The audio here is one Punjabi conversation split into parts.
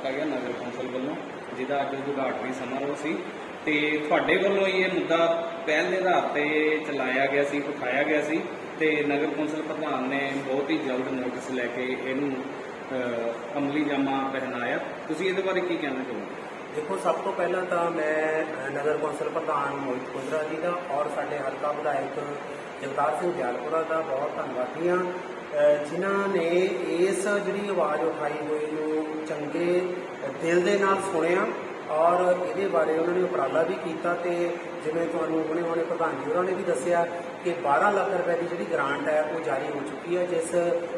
ਕੀਤਾ ਗਿਆ ਨਗਰ ਕੌਂਸਲ ਵੱਲੋਂ, ਜਿਹਦਾ ਅੱਜ ਉਦਘਾਟਨੀ ਸਮਾਰੋਹ ਸੀ। ਤੇ ਤੁਹਾਡੇ ਵੱਲੋਂ ਹੀ ਇਹ ਮੁੱਦਾ ਪਹਿਲ ਦੇ ਆਧਾਰ ਤੇ ਚਲਾਇਆ ਗਿਆ ਸੀ, ਉਠਾਇਆ ਗਿਆ ਸੀ ਤੇ ਨਗਰ ਕੌਂਸਲ ਪ੍ਰਧਾਨ ਨੇ ਬਹੁਤ ਹੀ ਜਲਦ ਨੋਟਿਸ ਲੈ ਕੇ ਇਹਨੂੰ ਅਮਲੀ ਜਾਮਾ ਪਹਿਨਾਇਆ। ਤੁਸੀਂ ਇਹਦੇ ਬਾਰੇ ਕੀ ਕਹਿਣਾ ਚਾਹੋਗੇ? ਦੇਖੋ, ਸਭ ਤੋਂ ਪਹਿਲਾਂ ਤਾਂ ਮੈਂ ਨਗਰ ਕੌਂਸਲ ਪ੍ਰਧਾਨ ਮੋਹਿਤ ਕੁੰਦਰਾ ਜੀ ਦਾ ਔਰ ਸਾਡੇ ਹਲਕਾ ਵਿਧਾਇਕ ਜਗਤਾਰ ਸਿੰਘ ਦਿਆਲਪੁਰਾ ਦਾ ਬਹੁਤ ਧੰਨਵਾਦੀ ਹਾਂ। ਜਿਨ੍ਹਾਂ ਨੇ ਇਸ ਜਿਹੜੀ ਆਵਾਜ਼ ਉਠਾਈ ਹੋਈ ਨੂੰ ਚੰਗੇ ਦਿਲ ਦੇ ਨਾਲ ਸੁਣਿਆ ਔਰ ਇਹਦੇ ਬਾਰੇ ਉਹਨਾਂ ਨੇ ਉਪਰਾਲਾ ਵੀ ਕੀਤਾ ਤੇ ਜਿਵੇਂ ਤੁਹਾਨੂੰ ਹੁਣੇ ਹੁਣੇ ਪ੍ਰਧਾਨ ਜੀ ਹੋਰਾਂ ਨੇ ਵੀ ਦੱਸਿਆ ਕਿ 12 ਲੱਖ ਰੁਪਏ ਦੀ ਜਿਹੜੀ ਗ੍ਰਾਂਟ ਹੈ ਉਹ ਜਾਰੀ ਹੋ ਚੁੱਕੀ ਹੈ, ਜਿਸ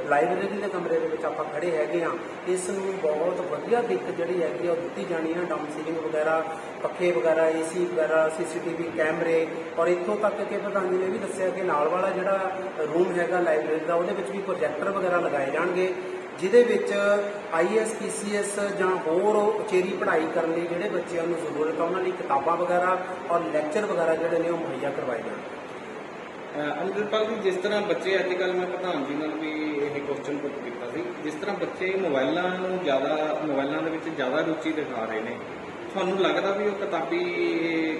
ਲਾਇਬ੍ਰੇਰੀ ਦੇ ਕਮਰੇ ਦੇ ਵਿੱਚ ਆਪਾਂ ਖੜੇ ਹੈਗੇ ਆ ਇਸ ਨੂੰ ਬਹੁਤ ਵਧੀਆ ਦਿੱਕ ਜਿਹੜੀ ਹੈਗੀ ਆ ਉਹ ਦਿੱਤੀ ਜਾਣੀ ਹੈ ਡਾਊਨ ਸੀਲਿੰਗ ਵਗੈਰਾ, ਪੱਖੇ ਵਗੈਰਾ ਏਸੀ ਵਗੈਰਾ ਸੀਸੀਟੀਵੀ ਕੈਮਰੇ, ਔਰ ਇੱਥੋਂ ਤੱਕ ਕਿ ਪ੍ਰਧਾਨ ਜੀ ਨੇ ਵੀ ਦੱਸਿਆ ਕਿ ਨਾਲ ਵਾਲਾ ਜਿਹੜਾ ਰੂਮ ਹੈਗਾ ਲਾਇਬ੍ਰੇਰੀ ਦਾ, ਉਹਦੇ ਵਿੱਚ ਵੀ ਪ੍ਰੋਜੈਕਟਰ ਵਗੈਰਾ ਲਗਾਏ ਜਾਣਗੇ, ਜਿਹਦੇ ਵਿੱਚ ਆਈਐਸ ਪੀਸੀਐਸ ਜਾਂ ਹੋਰ ਉਚੇਰੀ ਪੜ੍ਹਾਈ ਕਰਨ ਲਈ ਜਿਹੜੇ ਬੱਚਿਆਂ ਨੂੰ ਜ਼ਰੂਰਤ ਆ, ਉਹਨਾਂ ਲਈ ਕਿਤਾਬਾਂ ਵਗੈਰਾ ਔਰ ਲੈਕਚਰ ਵਗੈਰਾ ਜਿਹੜੇ ਨੇ ਉਹ ਮੁਹੱਈਆ ਕਰਵਾਏ ਜਾਣਗੇ। ਅਮਰਿਤਪਾਲ ਜੀ ਜਿਸ ਤਰ੍ਹਾਂ ਬੱਚੇ ਅੱਜ ਕੱਲ੍ਹ ਮੈਂ ਪ੍ਰਧਾਨ ਜੀ ਨਾਲ ਵੀ ਇਹ ਕੁਐਸਚਨ ਪੁੱਟ ਕੀਤਾ ਸੀ ਜਿਸ ਤਰ੍ਹਾਂ ਬੱਚੇ ਮੋਬਾਈਲਾਂ ਨੂੰ ਜ਼ਿਆਦਾ ਮੋਬਾਈਲਾਂ ਦੇ ਵਿੱਚ ਜ਼ਿਆਦਾ ਰੁਚੀ ਦਿਖਾ ਰਹੇ ਨੇ ਤੁਹਾਨੂੰ ਲੱਗਦਾ ਵੀ ਉਹ ਕਿਤਾਬੀ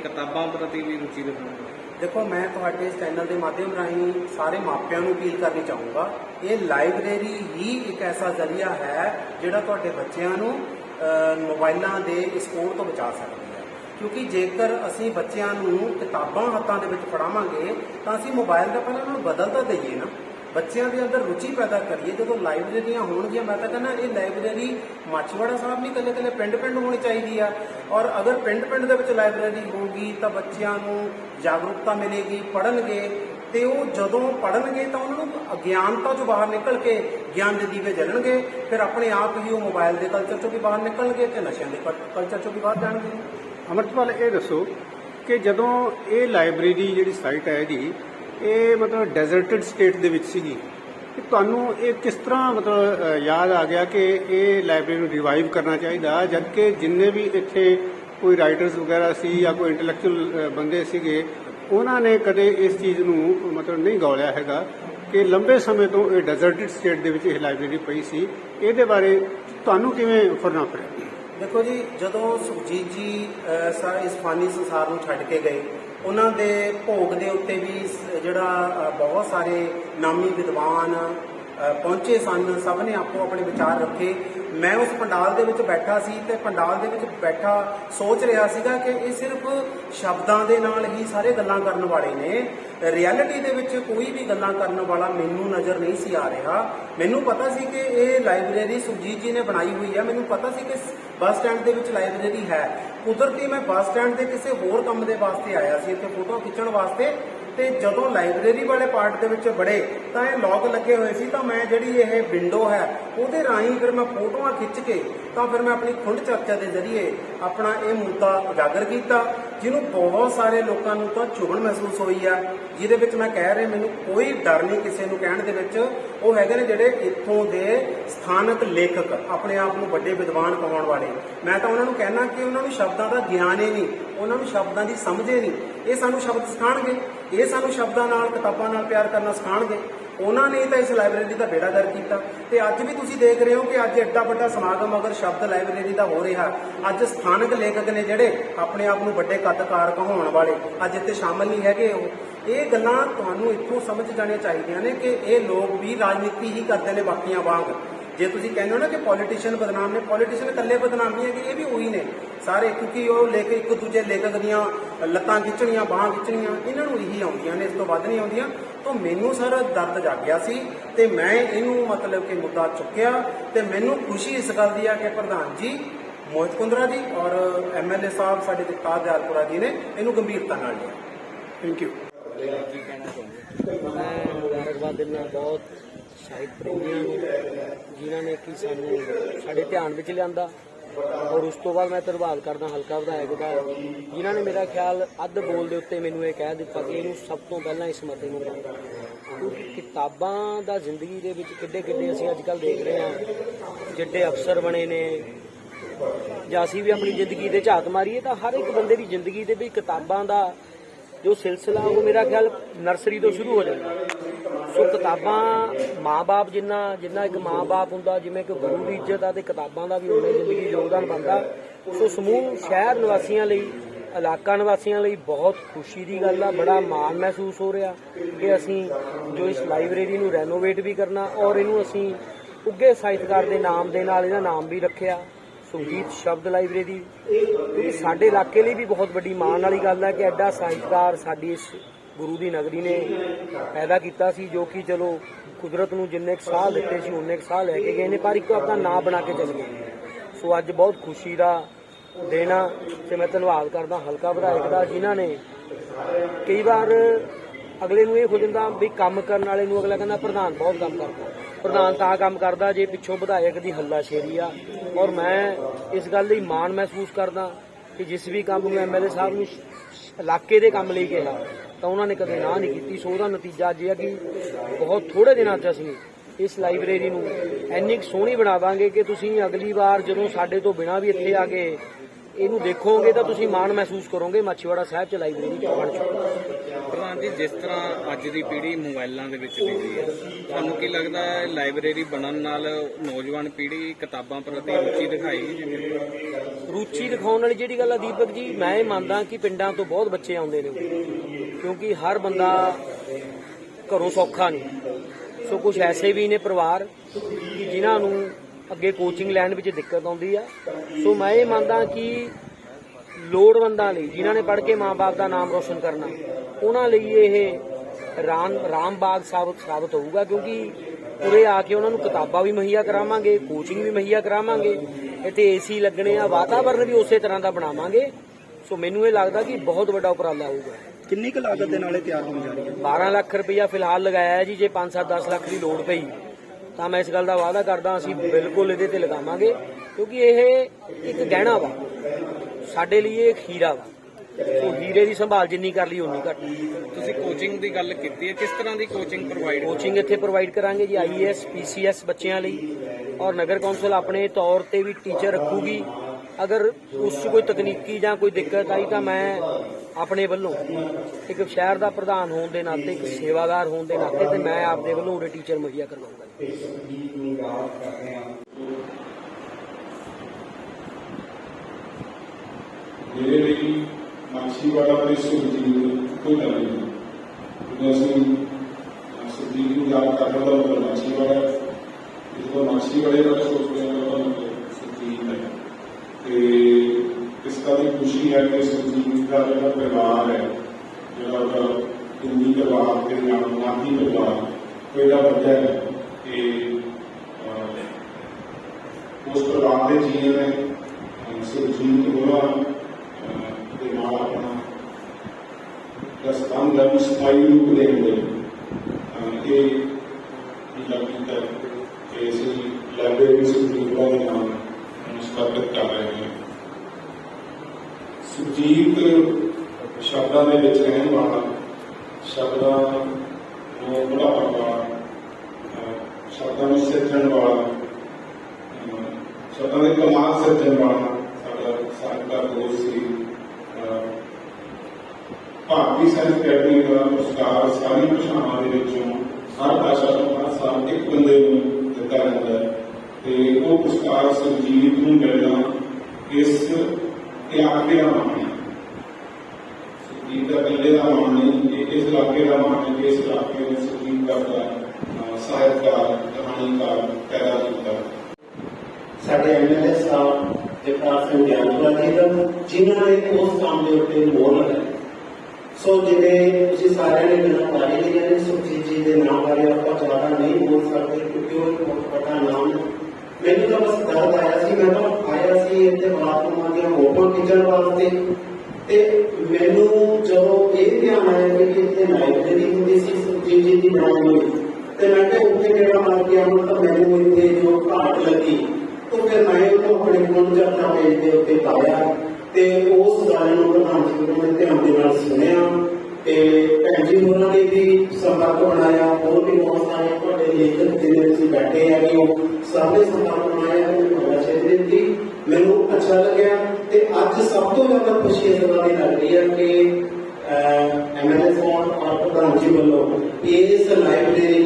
ਕਿਤਾਬਾਂ ਪ੍ਰਤੀ ਵੀ ਰੁਚੀ ਦਿਖਾਉਣਗੇ ਦੇਖੋ ਮੈਂ ਤੁਹਾਡੇ ਇਸ ਚੈਨਲ ਦੇ ਮਾਧਿਅਮ ਰਾਹੀਂ ਸਾਰੇ ਮਾਪਿਆਂ ਨੂੰ ਅਪੀਲ ਕਰਨੀ ਚਾਹੂੰਗਾ ਇਹ ਲਾਇਬ੍ਰੇਰੀ ਹੀ ਇੱਕ ਐਸਾ ਜ਼ਰੀਆ ਹੈ ਜਿਹੜਾ ਤੁਹਾਡੇ ਬੱਚਿਆਂ ਨੂੰ ਅ, ਮੋਬਾਈਲਾਂ ਦੇ ਇਸ ਕੋੜ ਤੋਂ ਬਚਾ ਸਕਦਾ। ਹੈ ਕਿਉਂਕਿ ਜੇਕਰ ਅਸੀਂ ਬੱਚਿਆਂ ਨੂੰ ਕਿਤਾਬਾਂ ਹੱਥਾਂ ਦੇ ਵਿੱਚ ਪੜਾਵਾਂਗੇ ਤਾਂ ਅਸੀਂ ਮੋਬਾਈਲ ਦਾ ਪਹਿਲਾਂ ਉਹਨਾਂ ਨੂੰ ਬਦਲ ਤਾਂ ਦਈਏ ਨਾ। ਬੱਚਿਆਂ ਦੇ ਅੰਦਰ ਰੁਚੀ ਪੈਦਾ ਕਰੀਏ। ਜਦੋਂ ਲਾਇਬ੍ਰੇਰੀਆਂ ਹੋਣਗੀਆਂ, ਮੈਂ ਤਾਂ ਕਹਿੰਦਾ ਇਹ ਲਾਇਬ੍ਰੇਰੀ ਮਾਛਵਾੜਾ ਸਾਹਿਬ ਨਹੀਂ ਕੱਲੇ ਕੱਲੇ ਪਿੰਡ ਪਿੰਡ ਹੋਣੀ ਚਾਹੀਦੀ ਆ। ਔਰ ਅਗਰ ਪਿੰਡ ਪਿੰਡ ਦੇ ਵਿੱਚ ਲਾਇਬ੍ਰੇਰੀ ਹੋਊਗੀ, ਤਾਂ ਬੱਚਿਆਂ ਨੂੰ ਜਾਗਰੂਕਤਾ ਮਿਲੇਗੀ ਪੜਨਗੇ ਤੇ ਉਹ ਜਦੋਂ ਪੜਨਗੇ ਤਾਂ ਉਹਨਾਂ ਨੂੰ ਅਗਿਆਨਤਾ ਚੋਂ ਬਾਹਰ ਨਿਕਲ ਕੇ ਗਿਆਨ ਦੇ ਦੀਵੇ ਜਲਣਗੇ। ਫਿਰ ਆਪਣੇ ਆਪ ਹੀ ਉਹ ਮੋਬਾਈਲ ਦੇ ਕਲਚਰ ਚੋਂ ਵੀ ਬਾਹਰ ਨਿਕਲਣਗੇ ਤੇ ਨਸ਼ਿਆਂ ਦੇ ਕਲਚਰ ਚੋਂ ਵੀ ਬਾਹਰ ਜਾਣਗੇ। ਅਮਰਤਪਾਲ, ਇਹ ਦੱਸੋ ਕਿ ਜਦੋਂ ਇਹ ਲਾਇਬ੍ਰੇਰੀ ਜਿਹੜੀ ਸਾਈਟ ਹੈ ਇਹਦੀ, ਇਹ ਮਤਲਬ ਡੈਜ਼ਰਟਡ ਸਟੇਟ ਦੇ ਵਿੱਚ ਸੀਗੀ ਕਿ ਤੁਹਾਨੂੰ ਇਹ ਕਿਸ ਤਰ੍ਹਾਂ ਮਤਲਬ ਯਾਦ ਆ ਗਿਆ ਕਿ ਇਹ ਲਾਇਬ੍ਰੇਰੀ ਨੂੰ ਰਿਵਾਈਵ ਕਰਨਾ ਚਾਹੀਦਾ? ਜਦਕਿ ਜਿੰਨੇ ਵੀ ਇੱਥੇ ਕੋਈ ਰਾਈਟਰਸ ਵਗੈਰਾ ਸੀ ਜਾਂ ਕੋਈ ਇੰਟੈਲੈਕਚੁਅਲ ਬੰਦੇ ਸੀਗੇ, ਉਹਨਾਂ ਨੇ ਕਦੇ ਇਸ ਚੀਜ਼ ਨੂੰ ਮਤਲਬ ਨਹੀਂ ਗੌਲਿਆ ਹੈਗਾ ਕਿ ਲੰਬੇ ਸਮੇਂ ਤੋਂ ਇਹ ਡੈਜ਼ਰਟਡ ਸਟੇਟ ਦੇ ਵਿੱਚ ਇਹ ਲਾਇਬ੍ਰੇਰੀ ਪਈ ਸੀ। ਇਹਦੇ ਬਾਰੇ ਤੁਹਾਨੂੰ ਕਿਵੇਂ ਫਰਨਾ ਪਿਆ? ਦੇਖੋ ਜੀ, ਜਦੋਂ ਸੁਖਜੀਤ ਜੀ ਸਾ- ਇਸ ਫਾਨੀ ਸੰਸਾਰ ਨੂੰ ਛੱਡ ਕੇ ਗਏ, ਉਹਨਾਂ ਦੇ ਭੋਗ ਦੇ ਉੱਤੇ ਵੀ ਜਿਹੜਾ ਬਹੁਤ ਸਾਰੇ ਨਾਮੀ ਵਿਦਵਾਨ ਪਹੁੰਚੇ ਸਨ, ਸਭ ਨੇ ਆਪੋ ਆਪਣੇ ਵਿਚਾਰ ਰੱਖੇ। ਮੈਂ ਉਸ ਪੰਡਾਲ ਦੇ ਵਿੱਚ ਬੈਠਾ ਸੀ ਤੇ ਪੰਡਾਲ ਦੇ ਵਿੱਚ ਬੈਠਾ ਸੋਚ ਰਿਹਾ ਸੀਗਾ ਕਿ ਇਹ ਸਿਰਫ ਸ਼ਬਦਾਂ ਦੇ ਨਾਲ ਹੀ ਸਾਰੇ ਗੱਲਾਂ ਕਰਨ ਵਾਲੇ ਨੇ। ਰਿਐਲਿਟੀ ਦੇ ਵਿੱਚ ਕੋਈ ਵੀ ਗੱਲਾਂ ਕਰਨ ਵਾਲਾ ਮੈਨੂੰ ਨਜ਼ਰ ਨਹੀਂ ਸੀ ਆ ਰਿਹਾ। ਮੈਨੂੰ ਪਤਾ ਸੀ ਕਿ ਇਹ ਲਾਇਬ੍ਰੇਰੀ ਸੁਖਜੀਤ ਜੀ ਨੇ ਬਣਾਈ ਹੋਈ ਹੈ ਮੈਨੂੰ ਪਤਾ ਸੀ ਕਿ ਬੱਸ ਸਟੈਂਡ ਦੇ ਵਿੱਚ ਲਾਇਬ੍ਰੇਰੀ ਹੈ। ਕੁਦਰਤੀ ਮੈਂ ਬੱਸ ਸਟੈਂਡ ਦੇ ਕਿਸੇ ਹੋਰ ਕੰਮ ਦੇ ਵਾਸਤੇ ਆਇਆ ਸੀ। ਇੱਥੇ ਫੋਟੋ ਖਿੱਚਣ ਵਾਸਤੇ ਤੇ ਜਦੋਂ ਲਾਇਬ੍ਰੇਰੀ ਵਾਲੇ ਪਾਰਟ ਦੇ ਵਿੱਚ ਬੜੇ ਤਾਂ ਇਹ ਲੌਗ ਲੱਗੇ ਹੋਏ ਸੀ, ਤਾਂ ਮੈਂ ਜਿਹੜੀ ਇਹ ਵਿੰਡੋ ਹੈ, ਉਹਦੇ ਰਾਹੀਂ ਫਿਰ ਮੈਂ ਫੋਟੋਆਂ ਖਿੱਚ ਕੇ ਤਾਂ ਫਿਰ ਮੈਂ ਆਪਣੀ ਖੁੰਡ ਚਰਚਾ ਦੇ ਜ਼ਰੀਏ ਆਪਣਾ ਇਹ ਮੁੱਦਾ ਉਜਾਗਰ ਕੀਤਾ, ਜਿਹਨੂੰ ਬਹੁਤ ਸਾਰੇ ਲੋਕਾਂ ਨੂੰ ਤਾਂ ਚੁਭਣ ਮਹਿਸੂਸ ਹੋਈ ਆ, ਜਿਹਦੇ ਵਿੱਚ ਮੈਂ ਕਹਿ ਰਿਹਾ, ਮੈਨੂੰ ਕੋਈ ਡਰ ਨਹੀਂ ਕਿਸੇ ਨੂੰ ਕਹਿਣ ਦੇ ਵਿੱਚ। ਉਹ ਹੈਗੇ ਨੇ ਜਿਹੜੇ ਇੱਥੋਂ ਦੇ ਸਥਾਨਕ ਲੇਖਕ, ਆਪਣੇ ਆਪ ਨੂੰ ਵੱਡੇ ਵਿਦਵਾਨ ਕਹਾਉਣ ਵਾਲੇ। ਮੈਂ ਤਾਂ ਉਹਨਾਂ ਨੂੰ ਕਹਿਣਾ ਕਿ ਉਹਨਾਂ ਨੂੰ ਸ਼ਬਦਾਂ ਦਾ ਗਿਆਨ ਹੀ ਨਹੀਂ, ਉਹਨਾਂ ਨੂੰ ਸ਼ਬਦਾਂ ਦੀ ਸਮਝ ਹੀ ਨਹੀਂ। ਇਹ ਸਾਨੂੰ ਸ਼ਬਦ ਸਿਖਾਣਗੇ ਇਹ ਸਾਨੂੰ ਸ਼ਬਦਾਂ ਨਾਲ, ਕਿਤਾਬਾਂ ਨਾਲ ਪਿਆਰ ਕਰਨਾ ਸਿਖਾਣਗੇ ਉਹਨਾਂ ਨੇ ਤਾਂ ਇਸ ਲਾਇਬ੍ਰੇਰੀ ਦਾ ਬੇੜਾ ਗਰ ਕੀਤਾ। ਤੇ ਅੱਜ ਵੀ ਤੁਸੀਂ ਦੇਖ ਰਹੇ ਹੋ ਕਿ ਅੱਜ ਐਡਾ ਵੱਡਾ ਸਮਾਗਮ ਅਗਰ ਸ਼ਬਦ ਲਾਇਬ੍ਰੇਰੀ ਦਾ ਹੋ ਰਿਹਾ, ਅੱਜ ਸਥਾਨਕ ਲੇਖਕ ਨੇ ਜਿਹੜੇ ਆਪਣੇ ਆਪ ਨੂੰ ਵੱਡੇ ਕਦਕਾਰ ਕਹਾਉਣ ਵਾਲੇ, ਅੱਜ ਇੱਥੇ ਸ਼ਾਮਲ ਨਹੀਂ ਹੈਗੇ ਉਹ। ਇਹ ਗੱਲਾਂ ਤੁਹਾਨੂੰ ਇੱਥੋਂ ਸਮਝ ਜਾਣੀਆਂ ਚਾਹੀਦੀਆਂ ਨੇ ਕਿ ਇਹ ਲੋਕ ਵੀ ਰਾਜਨੀਤੀ ਹੀ ਕਰਦੇ ਨੇ ਬਾਕੀਆਂ ਵਾਂਗ। ਜੇ ਤੁਸੀਂ ਕਹਿੰਦੇ ਹੋ ਨਾ ਕਿ ਪੋਲੀਟੀਸ਼ੀਅਨ ਬਦਨਾਮ ਨੇ ਪੋਲੀਟੀਸ਼ੀਅਨ ਇਕੱਲੇ ਬਦਨਾਮ ਨਹੀਂ ਹੈ ਕਿ ਇਹ ਵੀ ਉਹੀ ਨੇ। ਸਾਰੇ ਕਿਉਂਕਿ ਉਹ ਲੇਖ ਇੱਕ ਦੂਜੇ ਲੇਖਕ ਦੀਆਂ ਲੱਤਾਂ ਖਿੱਚਣੀਆਂ ਬਾਹਾਂ ਖਿੱਚਣੀਆਂ ਇਹਨਾਂ ਨੂੰ ਇਹੀ ਆਉਂਦੀਆਂ ਨੇ ਇਸ ਤੋਂ ਵੱਧ ਨਹੀਂ ਆਉਂਦੀਆਂ। ਤਾਂ ਮੈਨੂੰ ਸਰ ਦਰਦ ਜਾਗਿਆ ਸੀ ਤੇ ਮੈਂ ਇਹਨੂੰ ਮਤਲਬ ਕਿ ਮੁੱਦਾ ਚੁੱਕਿਆ ਤੇ ਮੈਨੂੰ ਖੁਸ਼ੀ ਇਸ ਗੱਲ ਦੀ ਆ ਕਿ ਪ੍ਰਧਾਨ ਜੀ ਮੋਹਿਤ ਕੁੰਦਰਾ ਜੀ ਔਰ ਐਮਐਲਏ ਸਾਹਿਬ ਸਾਡੇ ਜਗਤਾਰ ਦਿਆਲਪੁਰਾ ਜੀ ਨੇ ਇਹਨੂੰ ਗੰਭੀਰਤਾ ਨਾਲ ਲਿਆ। ਥੈਂਕ ਯੂ ਮੈਂ ਬਹੁਤ ਪ੍ਰੇਮੀਆਂ ਨੂੰ ਜਿਨ੍ਹਾਂ ਨੇ ਕਿ ਸਾਨੂੰ ਸਾਡੇ ਧਿਆਨ ਵਿੱਚ ਲਿਆਂਦਾ। ਔਰ ਉਸ ਤੋਂ ਬਾਅਦ ਮੈਂ ਧੰਨਵਾਦ ਕਰਦਾ, ਹਲਕਾ ਵਿਧਾਇਕ ਦਾ, ਜਿਨ੍ਹਾਂ ਨੇ ਮੇਰਾ ਖਿਆਲ ਅੱਧ ਬੋਲ ਦੇ ਉੱਤੇ ਮੈਨੂੰ ਇਹ ਕਹਿ ਦਿੱਤਾ ਕਿ ਇਹਨੂੰ ਸਭ ਤੋਂ ਪਹਿਲਾਂ ਇਸ ਮਤੇ ਨੂੰ ਲਿਆਂਦਾ ਕਿਉਂਕਿ ਕਿਤਾਬਾਂ ਦਾ ਜ਼ਿੰਦਗੀ ਦੇ ਵਿੱਚ ਕਿੱਡੇ ਕਿੱਡੇ ਅਸੀਂ ਅੱਜ ਕੱਲ ਦੇਖ ਰਹੇ ਹਾਂ, ਜਿੱਡੇ ਅਫਸਰ ਬਣੇ ਨੇ, ਜਾਂ ਅਸੀਂ ਵੀ ਆਪਣੀ ਜ਼ਿੰਦਗੀ ਦੇ ਝਾਤ ਮਾਰੀਏ, ਤਾਂ ਹਰ ਇੱਕ ਬੰਦੇ ਦੀ ਜ਼ਿੰਦਗੀ ਦੇ ਵਿੱਚ ਕਿਤਾਬਾਂ ਦਾ ਜੋ ਸਿਲਸਿਲਾ, ਉਹ ਮੇਰਾ ਖਿਆਲ ਨਰਸਰੀ ਤੋਂ ਸ਼ੁਰੂ ਹੋ ਜਾਂਦਾ। ਸੋ ਕਿਤਾਬਾਂ ਮਾਂ-ਬਾਪ ਜਿੰਨਾ ਜਿੰਨਾ ਇੱਕ ਮਾਂ-ਬਾਪ ਹੁੰਦਾ, ਜਿਵੇਂ ਕਿ ਗੁਰੂ ਦੀ ਇੱਜ਼ਤ ਆ ਤੇ ਕਿਤਾਬਾਂ ਦਾ ਵੀ ਉਹਨੇ ਜ਼ਿੰਦਗੀ 'ਚ ਯੋਗਦਾਨ ਬਣਦਾ। ਸੋ ਸਮੂਹ ਸ਼ਹਿਰ ਨਿਵਾਸੀਆਂ ਲਈ, ਇਲਾਕਾ ਨਿਵਾਸੀਆਂ ਲਈ ਬਹੁਤ ਖੁਸ਼ੀ ਦੀ ਗੱਲ ਆ, ਬੜਾ ਮਾਣ ਮਹਿਸੂਸ ਹੋ ਰਿਹਾ ਕਿ ਅਸੀਂ ਜੋ ਇਸ ਲਾਇਬ੍ਰੇਰੀ ਨੂੰ ਰੈਨੋਵੇਟ ਵੀ ਕਰਨਾ ਔਰ ਇਹਨੂੰ ਅਸੀਂ ਉੱਗੇ ਸਾਹਿਤਕਾਰ ਦੇ ਨਾਮ ਦੇ ਨਾਲ ਇਹਦਾ ਨਾਮ ਵੀ ਰੱਖਿਆ, ਸੰਗੀਤ ਸ਼ਬਦ ਲਾਇਬ੍ਰੇਰੀ। ਕਿਉਂਕਿ ਸਾਡੇ ਇਲਾਕੇ ਲਈ ਵੀ ਬਹੁਤ ਵੱਡੀ ਮਾਣ ਵਾਲੀ ਗੱਲ ਹੈ ਕਿ ਐਡਾ ਸਾਹਿਤਕਾਰ ਸਾਡੀ ਇਸ ਗੁਰੂ ਦੀ ਨਗਰੀ ਨੇ ਪੈਦਾ ਕੀਤਾ ਸੀ, ਜੋ ਕਿ ਚਲੋ ਕੁਦਰਤ ਨੂੰ ਜਿੰਨੇ ਕੁ ਸਾਹ ਦਿੱਤੇ ਸੀ ਉਹਨੇ ਕੁ ਸਾਹ ਲੈ ਕੇ ਗਏ ਨੇ, ਪਰ ਇੱਕ ਆਪਣਾ ਨਾਂ ਬਣਾ ਕੇ ਚਲੇ ਗਏ ਸੋ ਅੱਜ ਬਹੁਤ ਖੁਸ਼ੀ ਦਾ ਦਿਨ ਆ ਤੇ ਮੈਂ ਧੰਨਵਾਦ ਕਰਦਾ ਹਲਕਾ ਵਿਧਾਇਕ ਦਾ, ਜਿਨ੍ਹਾਂ ਨੇ ਕਈ ਵਾਰ ਅਗਲੇ ਨੂੰ ਇਹ ਹੋ ਜਾਂਦਾ ਵੀ ਕੰਮ ਕਰਨ ਵਾਲੇ ਨੂੰ ਅਗਲਾ ਕਹਿੰਦਾ ਪ੍ਰਧਾਨ ਬਹੁਤ ਕੰਮ ਕਰਦਾ। ਪ੍ਰਧਾਨ ਤਾਂ ਕੰਮ ਕਰਦਾ ਜੇ ਪਿੱਛੋਂ ਵਿਧਾਇਕ ਦੀ ਹੱਲਾਸ਼ੇਰੀ ਆ। ਔਰ ਮੈਂ ਇਸ ਗੱਲ ਲਈ ਮਾਣ ਮਹਿਸੂਸ ਕਰਦਾ ਕਿ ਜਿਸ ਵੀ ਕੰਮ ਨੂੰ ਐਮਐਲਏ ਸਾਹਿਬ ਨੂੰ ਇਲਾਕੇ ਦੇ ਕੰਮ ਲਈ ਕਿਹਾ, ਤਾਂ ਉਹਨਾਂ ਨੇ ਕਦੇ ਨਾ ਨਹੀਂ ਕੀਤੀ। ਸੋ ਉਹਦਾ ਨਤੀਜਾ ਅੱਜ ਇਹ ਆ ਕਿ ਬਹੁਤ ਥੋੜੇ ਦਿਨਾਂ 'ਚ ਅਸੀਂ ਇਸ ਲਾਇਬ੍ਰੇਰੀ ਨੂੰ ਇੰਨੀ ਕੁ ਸੋਹਣੀ ਬਣਾਵਾਂਗੇ ਕਿ ਤੁਸੀਂ ਅਗਲੀ ਵਾਰ ਜਦੋਂ ਸਾਡੇ ਤੋਂ ਬਿਨਾਂ ਵੀ ਇੱਥੇ ਆ ਕੇ ਇਹਨੂੰ ਦੇਖੋਗੇ ਤਾਂ ਤੁਸੀਂ ਮਾਣ ਮਹਿਸੂਸ ਕਰੋਗੇ ਮਾਛੀਵਾੜਾ ਸਾਹਿਬ 'ਚ ਲਾਇਬ੍ਰੇਰੀ ਬਣ ਚੁੱਕੀ ਪ੍ਰਧਾਨ ਜੀ ਜਿਸ ਤਰ੍ਹਾਂ ਅੱਜ ਦੀ ਪੀੜ੍ਹੀ ਮੋਬਾਈਲਾਂ ਦੇ ਵਿੱਚ ਬਿਜ਼ੀ ਹੈ ਤੁਹਾਨੂੰ ਕੀ ਲੱਗਦਾ ਹੈ ਲਾਇਬ੍ਰੇਰੀ ਬਣਨ ਨਾਲ ਨੌਜਵਾਨ ਪੀੜ੍ਹੀ ਕਿਤਾਬਾਂ ਪ੍ਰਤੀ ਰੁਚੀ ਦਿਖਾਏਗੀ ਰੁਚੀ ਦਿਖਾਉਣ ਵਾਲੀ ਜਿਹੜੀ ਗੱਲ ਆ ਦੀਪਕ ਜੀ ਮੈਂ ਇਹ ਮੰਨਦਾ ਕਿ ਪਿੰਡਾਂ ਤੋਂ ਬਹੁਤ ਬੱਚੇ ਆਉਂਦੇ ਨੇ ਕਿਉਂਕਿ ਹਰ ਬੰਦਾ ਘਰੋਂ ਸੌਖਾ ਨਹੀਂ। ਸੋ ਕੁਝ ਐਸੇ ਵੀ ਨੇ ਪਰਿਵਾਰ ਕਿ ਜਿਨ੍ਹਾਂ ਨੂੰ ਅੱਗੇ ਕੋਚਿੰਗ ਲੈਣ ਵਿੱਚ ਦਿੱਕਤ ਆਉਂਦੀ ਆ। ਸੋ ਮੈਂ ਇਹ ਮੰਨਦਾ ਕਿ ਲੋੜਵੰਦਾਂ ਲਈ ਜਿਨ੍ਹਾਂ ਨੇ ਪੜ੍ਹ ਕੇ ਮਾਪੇ ਦਾ ਨਾਮ ਰੋਸ਼ਨ ਕਰਨਾ ਉਹਨਾਂ ਲਈ ਇਹ ਰਾਮ ਰਾਮਬਾਗ ਸਾਬਤ ਸਾਬਤ ਹੋਊਗਾ ਕਿਉਂਕਿ ਉਰੇ ਆ ਕੇ ਉਹਨਾਂ ਨੂੰ ਕਿਤਾਬਾਂ ਵੀ ਮੁਹੱਈਆ ਕਰਾਵਾਂਗੇ ਕੋਚਿੰਗ ਵੀ ਮੁਹੱਈਆ ਕਰਾਵਾਂਗੇ ਇੱਥੇ ਏਸੀ ਲੱਗਣੇ ਆ ਵਾਤਾਵਰਨ ਵੀ ਉਸੇ ਤਰ੍ਹਾਂ ਦਾ ਬਣਾਵਾਂਗੇ। ਸੋ ਮੈਨੂੰ ਇਹ ਲੱਗਦਾ ਕਿ ਬਹੁਤ ਵੱਡਾ ਉਪਰਾਲਾ ਹੋਊਗਾ। ਕਿੰਨੀ ਕੁ ਲਾਗਤ ਦੇ ਨਾਲੇ ਤਿਆਰ ਹੋਣ ਜਾ ਰਹੀ ਹੈ? 12 ਲੱਖ ਰੁਪਇਆ ਫਿਲਹਾਲ ਲਗਾਇਆ ਹੈ ਜੀ ਜੇ 5-7 10 ਲੱਖ ਦੀ ਲੋੜ ਪਈ। ਤਾਂ ਮੈਂ ਇਸ ਗੱਲ ਦਾ ਵਾਅਦਾ ਕਰਦਾ ਅਸੀਂ ਬਿਲਕੁਲ ਇਹਦੇ ਤੇ ਲਗਾਵਾਂਗੇ ਕਿਉਂਕਿ ਇਹ ਇੱਕ ਗਹਿਣਾ ਵਾ। ਸਾਡੇ ਲਈ ਇਹ ਹੀਰਾ ਵਾ। ਸੋ ਹੀਰੇ ਦੀ ਸੰਭਾਲ ਜਿੰਨੀ ਕਰ ਲਈ ਉਨੀ ਘੱਟ। ਤੁਸੀਂ ਕੋਚਿੰਗ ਦੀ ਗੱਲ ਕੀਤੀ ਹੈ ਕਿਸ ਤਰ੍ਹਾਂ ਦੀ ਕੋਚਿੰਗ ਪ੍ਰੋਵਾਈਡ ਕੋਚਿੰਗ ਇੱਥੇ ਪ੍ਰੋਵਾਈਡ ਕਰਾਂਗੇ ਜੀ ਆਈਏਐਸ ਪੀਸੀਐਸ ਬੱਚਿਆਂ ਲਈ। ਔਰ ਨਗਰ ਕੌਂਸਲ ਆਪਣੇ ਤੌਰ ਤੇ ਵੀ ਟੀਚਰ ਰੱਖੂਗੀ। ਅਗਰ ਉਸ 'ਚ ਕੋਈ ਤਕਨੀਕੀ ਜਾਂ ਕੋਈ ਦਿੱਕਤ ਆਈ ਤਾਂ ਮੈਂ ਆਪਣੇ ਵੱਲੋਂ ਇੱਕ ਸ਼ਹਿਰ ਦਾ ਪ੍ਰਧਾਨ ਹੋਣ ਦੇ ਨਾਤੇ, ਇੱਕ ਸੇਵਾਦਾਰ ਹੋਣ ਦੇ ਨਾਤੇ ਤੇ ਮੈਂ ਆਪਦੇ ਵੱਲੋਂ ਉਰੇ ਟੀਚਰ ਮੁਹੱਈਆ ਕਰਵਾਉਂਗਾ ਮੇਰੇ ਲਈ ਮਾਛੀਵਾੜਾ ਦੇ ਸੁਰਜੀਤ ਕੋਈ ਗੱਲ ਨਹੀਂ। ਜਦੋਂ ਅਸੀਂ ਸੁਰਜੀਤ ਨੂੰ ਯਾਦ ਕਰਦੇ ਤਾਂ ਉਹ ਮਾਛੀਵਾੜਾ ਜਦੋਂ ਮਾਛੀਵਾੜੇ ਬਾਰੇ ਸੋਚਦੇ ਹਾਂ, ਤਾਂ ਉਹ ਸੁਰਜੀਤ ਹੈ। ਤੇ ਦੀ ਖੁਸ਼ੀ ਹੈ ਕਿ ਸੁਰਜੀਤ ਦਾ ਜਿਹੜਾ ਪਰਿਵਾਰ ਹੈ ਜਿਹੜਾ ਉਹਦਾ ਇੰਨੀ ਪਰਿਵਾਰ ਦੇ ਨਾਲ ਨਾਤੀ ਪਰਿਵਾਰ ਉਹ ਇਹਦਾ ਵੱਡਾ ਹੈ ਕਿ ਉਸ ਪਰਿਵਾਰ ਦੇ ਜੀਵਨ ਨੇ ਅਹ, ਸੁਰਜੀਤ ਹੋਣਾ ਦੇ ਨਾਲ ਆਪਣਾ ਰਸਤਾਂ ਦਾ ਸਥਾਈ ਰੂਪ ਦੇ ਹੁੰਦੇ ਇਹ ਜਿਹੜਾ ਕੀਤਾ ਕਿ ਅਸੀਂ ਲਾਇਬ੍ਰੇਰੀ ਸੁਰਜੀਤ ਦੇ ਨਾਮ ਨੂੰ ਕਰ ਰਹੇ ਹਾਂ ਸੁਰਜੀਤ ਸ਼ਬਦਾਂ ਦੇ ਵਿੱਚ ਰਹਿਣ ਵਾਲਾ ਸ਼ਬਦਾਂ ਨੂੰ ਬੁਲਾਉਣ ਵਾਲਾ ਅਹ, ਸ਼ਬਦਾਂ ਨੂੰ ਸਿਰਜਣ ਵਾਲਾ ਅਹ, ਸ਼ਬਦਾਂ ਦੇ ਕਮਾਲ ਸਿਰਜਣ ਵਾਲਾ ਸਾਡਾ ਸਾਹਿਤਕਾਰ ਦੋਸਤ ਸੀ ਅਹ, ਭਾਰਤੀ ਸਾਹਿਤ ਅਕੈਡਮੀ ਦਾ ਪੁਰਸਕਾਰ ਸਾਰੀ ਭਾਸ਼ਾਵਾਂ ਦੇ ਵਿੱਚੋਂ ਹਰ ਭਾਸ਼ਾ ਤੋਂ ਹਰ ਸਾਲ ਇੱਕ ਬੰਦੇ ਨੂੰ ਦਿੱਤਾ ਜਾਂਦਾ ਹੈ ਤੇ ਉਹ ਪੁਰਸਕਾਰ ਸੁਰਜੀਤ ਨੂੰ ਮਿਲਣਾ ਇਸ ਇਲਾਕੇ ਦਾ ਮਾਣ ਹੈ ਸੁਰਜੀਤ ਦਾ ਇਕੱਲੇ ਦਾ ਮਾਣ ਨਹੀਂ ਇਹ ਇਸ ਇਲਾਕੇ ਦਾ ਮਾਣ ਹੈ ਕਿ ਇਸ ਇਲਾਕੇ ਨੇ ਸੁਰਜੀਤ ਦਾ ਅਹ, ਸਾਹਿਤਕਾਰ ਕਹਾਣੀਕਾਰ ਪੈਦਾ ਕੀਤਾ ਸਾਡੇ ਐਮਐਲਏ ਸਾਹਿਬ ਜਗਤਾਰ ਸਿੰਘ ਗਿਆਨਪੁਰਾ ਜੀ ਦਾ ਜਿਨ੍ਹਾਂ ਨੇ ਉਸ ਕੰਮ ਦੇ ਉੱਤੇ ਮੋਹਰ ਲਗਾਈ ਸੋ ਜਿਵੇਂ ਤੁਸੀਂ ਸਾਰਿਆਂ ਨੇ ਮੈਨੂੰ ਪਾਰੀ ਲਿਆ ਨੇ ਸੁਖਜੀਤ ਜੀ ਦੇ ਨਾਮ ਬਾਰੇ ਆਪਾਂ ਜ਼ਿਆਦਾ ਨਹੀਂ ਬੋਲ ਸਕਦੇ ਕਿਉਂਕਿ ਉਹ ਇੱਕ ਬਹੁਤ ਵੱਡਾ ਨਾਮ ਹੈ। ਮੈਨੂੰ ਤਾਂ ਬਸ ਦਰਦ ਆਇਆ ਸੀ, ਮੈਂ ਤਾਂ ਆਇਆ ਸੀ ਇੱਥੇ ਬਾਥਰੂਮਾਂ ਦੀਆਂ ਫੋਟੋ ਖਿੱਚਣ ਵਾਸਤੇ ਤੇ ਮੈਨੂੰ ਜਦੋਂ ਇਹ ਧਿਆਨ ਆਇਆ ਕਿ ਇੱਥੇ ਲਾਇਬ੍ਰੇਰੀ ਹੁੰਦੀ ਸੀ ਸੁਖਜੀਤ ਜੀ ਦੀ ਬਣਾਈ ਹੋਈ ਤੇ ਮੈਂ ਕਿਹਾ ਉੱਥੇ ਕਿਹੜਾ ਮਾਰ ਕੇ ਆਉਂ ਤਾਂ ਮੈਨੂੰ ਇੱਥੇ ਜੋ ਘਾਟ ਲੱਗੀ, ਤਾਂ ਫਿਰ ਮੈਂ ਉਹ ਆਪਣੇ ਫੋਨ ਜਾਂ ਪੇਜ ਦੇ ਉੱਤੇ ਪਾਇਆ ਤੇ ਉਸ ਗੱਲ ਨੂੰ ਪ੍ਰਧਾਨ ਜੀ ਨੂੰ ਧਿਆਨ ਦੇ ਨਾਲ ਸੁਣਿਆ। ਤੇ ਭੈਣ ਜੀ, ਉਹਨਾਂ ਨੇ ਵੀ ਸੰਪਰਕ ਬਣਾਇਆ, ਹੋਰ ਵੀ ਬਹੁਤ ਸਾਰੇ ਤੁਹਾਡੇ ਲੇਖਕ ਜਿਹਨੇ ਤੁਸੀਂ ਬੈਠੇ ਆ ਕਿ ਉਹ ਸਭ ਸੰਪਰਕ ਬਣਾਇਆ ਤੇ ਮੈਨੂੰ ਬੜਾ ਦਿੱਤੀ। ਮੈਨੂੰ ਅੱਛਾ ਲੱਗਿਆ ਤੇ ਅੱਜ ਸਭ ਤੋਂ ਜ਼ਿਆਦਾ ਖੁਸ਼ੀ ਇਸ ਗੱਲ ਦੀ ਲੱਗ ਰਹੀ ਹੈ ਕਿ ਐਮਐਲਏ ਸਾਹਿਬ ਔਰ ਪ੍ਰਧਾਨ ਜੀ ਵੱਲੋਂ ਇਸ ਲਾਇਬ੍ਰੇਰੀ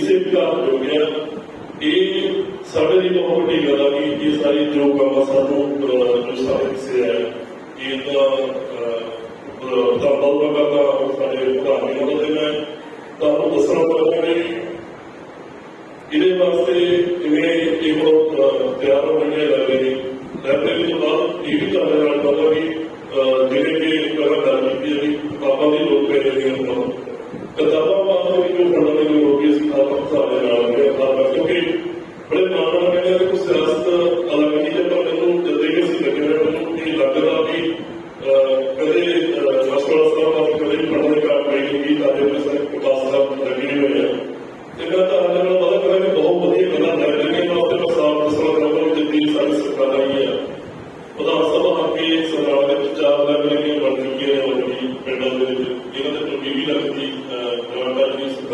ਸਾਡੇ ਹਿੱਸੇ ਹੋ ਗਿਆ। ਇਹ ਸਾਡੇ ਲਈ ਬਹੁਤ ਵੱਡੀ ਗੱਲ ਆ ਕਿ ਇਹ ਸਾਰੀ ਜੋ ਸਾਨੂੰ ਜੋ ਸਾਡੇ ਹਿੱਸੇ ਹੈ ਇਹਦਾ ਤਾਂ ਬਹੁਤ ਕਰਦਾ ਸਾਡੇ ਪ੍ਰਧਾਨ ਜੀ ਮੈਂ ਤੁਹਾਨੂੰ ਦੱਸਣਾ ਚਾਹੁੰਦਾ ਕਿ ਇਹਦੇ ਵਾਸਤੇ ਜਿਵੇਂ ਇਹ ਬਹੁਤ ਤਿਆਰ ਹੋ ਰਹੇ ਨੇ ਲਾਇਬ੍ਰੇਰੀ ਤੋਂ ਬਾਅਦ ਇਹ ਵੀ ਤੁਹਾਡੇ ਨਾਲ ਪਤਾ ਵੀ ਜਿਹੜੇ ਕਿ ਪਹਿਲਾਂ ਗੱਲ ਕੀਤੀ ਹੈ ਵੀ ਕਿਤਾਬਾਂ ਦੀ ਲੋੜ ਪੈ ਕਿਤਾਬਾਂ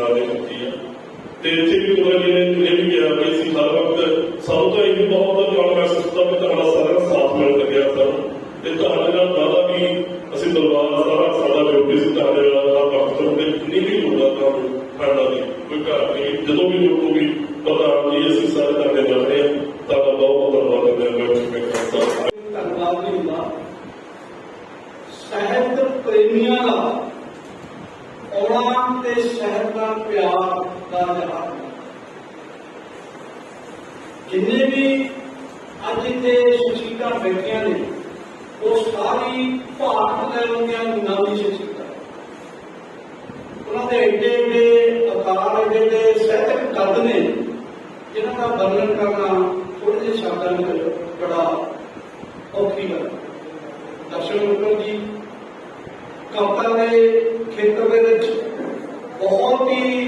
ਗਵਰਨਮੈਂਟ ਦੀ ਸਰਕਾਰ ਤੇ ਇੱਥੇ ਵੀ ਉਹਨਾਂ ਨੇ ਇਹ ਵੀ ਕਿਹਾ ਵੀ ਅਸੀਂ ਹਰ ਵਕਤ ਸਾਨੂੰ ਤਾਂ ਇਹ ਬਹੁਤ ਜਾਣ ਮਹਿਸੂਸ ਹੁੰਦਾ ਸਾਰਾ ਸਾਥ ਔੜਾ ਤੇ ਸਾਹਿਤ ਦਾ ਪਿਆਰ ਦਾ ਜਹਾਨ ਜਿੰਨੇ ਵੀ ਅੱਜ ਇੱਥੇ ਸ਼ਖਸੀਅਤਾਂ ਬੈਠੀਆਂ ਨੇ, ਉਹ ਸਾਰੀ ਭਾਰਤ ਲੈਵਲ ਦੀਆਂ ਨਾਮੀ ਸ਼ਖਸੀਅਤਾਂ। ਉਹਨਾਂ ਦੇ ਏਡੇ ਏਡੇ ਅਕਾਰ ਏਡੇ ਏਡੇ ਸਾਹਿਤਕ ਕੱਦ ਨੇ, ਜਿਨ੍ਹਾਂ ਦਾ ਵਰਣਨ ਕਰਨਾ ਥੋੜੇ ਜਿਹੇ ਸ਼ਬਦਾਂ ਵਿੱਚ ਬੜਾ ਔਖੀ ਗੱਲ ਦਰਸ਼ਨ ਗੁਰੂ ਜੀ, ਕਵਿਤਾ ਦੇ ਖੇਤਰ ਦੇ ਬਹੁਤ ਹੀ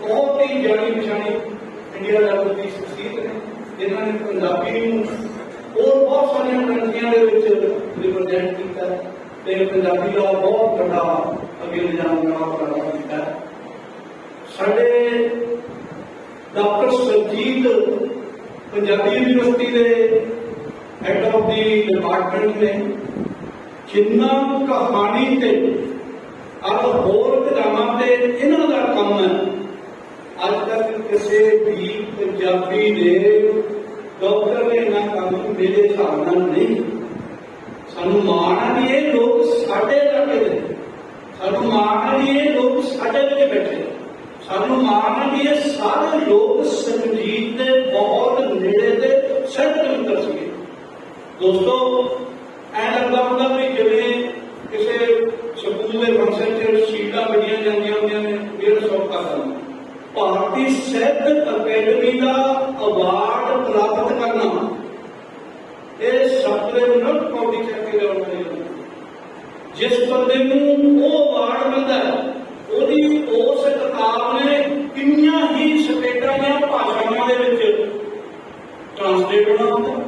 ਬਹੁਤ ਹੀ ਜਾਣੀ ਪਛਾਣੀ ਇੰਡੀਆ ਲੈਵਲ ਦੀ ਸ਼ਖਸੀਅਤ ਨੇ। ਜਿਨ੍ਹਾਂ ਨੇ ਪੰਜਾਬੀ ਨੂੰ ਹੋਰ ਬਹੁਤ ਸਾਰੀਆਂ ਕੰਟਰੀਆਂ ਦੇ ਵਿੱਚ ਰਿਪਰੈਜ਼ੈਂਟ ਕੀਤਾ ਤੇ ਪੰਜਾਬੀ ਦਾ ਬਹੁਤ ਵੱਡਾ ਅੱਗੇ ਲਿਜਾਣ ਦਾ ਪ੍ਰਯਾਸ ਕੀਤਾ ਸਾਡੇ ਡਾਕਟਰ ਸਰਜੀਤ ਪੰਜਾਬੀ ਯੂਨੀਵਰਸਿਟੀ ਦੇ ਹੈਡ ਆਫ ਦੀ ਡਿਪਾਰਟਮੈਂਟ ਨੇ ਜਿੰਨਾ ਕਹਾਣੀ ਤੇ ਅਰ ਹੋਰ ਵਿਧਾਨਾਂ ਤੇ ਇਹਨਾਂ ਦਾ ਕੰਮ ਹੈ। ਅੱਜ ਤੱਕ ਕਿਸੇ ਵੀ ਪੰਜਾਬੀ ਦੇ ਡਾਕਟਰ ਨੇ ਇਹਨਾਂ ਕੰਮ ਮੇਰੇ ਹਿਸਾਬ ਨਾਲ ਨਹੀਂ। ਸਾਨੂੰ ਮਾਣ ਹੈ ਵੀ ਇਹ ਲੋਕ ਸਾਡੇ ਇਲਾਕੇ ਦੇ ਸਾਨੂੰ ਮਾਣ ਹੈ ਵੀ ਇਹ ਲੋਕ ਸਾਡੇ ਵਿੱਚ ਬੈਠੇ ਸਾਨੂੰ ਮਾਣ ਹੈ ਵੀ ਇਹ ਸਾਰੇ ਲੋਕ ਸੰਗੀਤ ਦੇ ਬਹੁਤ ਨੇੜੇ ਦੇ ਸਹਿਤ ਮਿੱਤਰ ਸੀਗੇ ਦੋਸਤੋ, ਐ ਲੱਗਦਾ ਹੁੰਦਾ ਵੀ ਜਿਵੇਂ ਕਿਸੇ ਸਕੂਲ ਫੰਕਸ਼ਨ 'ਚ ਸ਼ੀਟਾਂ ਵਜੀਆਂ ਜਾਂਦੀਆਂ ਹੁੰਦੀਆਂ ਨੇ ਮੇਰਾ ਸੌਖਾ ਕੰਮ ਭਾਰਤੀ ਸਾਹਿਤ ਅਕੈਡਮੀ ਦਾ ਅਵਾਰਡ ਪ੍ਰਾਪਤ ਕਰਨਾ, ਇਹ ਸਭ ਤੋਂ ਉਨਤ ਕੌਡੀ ਚੱਕ ਕੇ ਲਿਆਉਣਾ ਜਿਸ ਬੰਦੇ ਨੂੰ ਉਹ ਅਵਾਰਡ ਮਿਲਦਾ ਉਹਦੀ ਉਸ ਕਿਤਾਬ ਨੇ ਕਿੰਨੀਆਂ ਹੀ ਸਟੇਟਾਂ ਦੀਆਂ ਭਾਸ਼ਾਵਾਂ ਦੇ ਵਿੱਚ ਟ੍ਰਾਂਸਲੇਟ ਹੋਣਾ ਹੁੰਦਾ।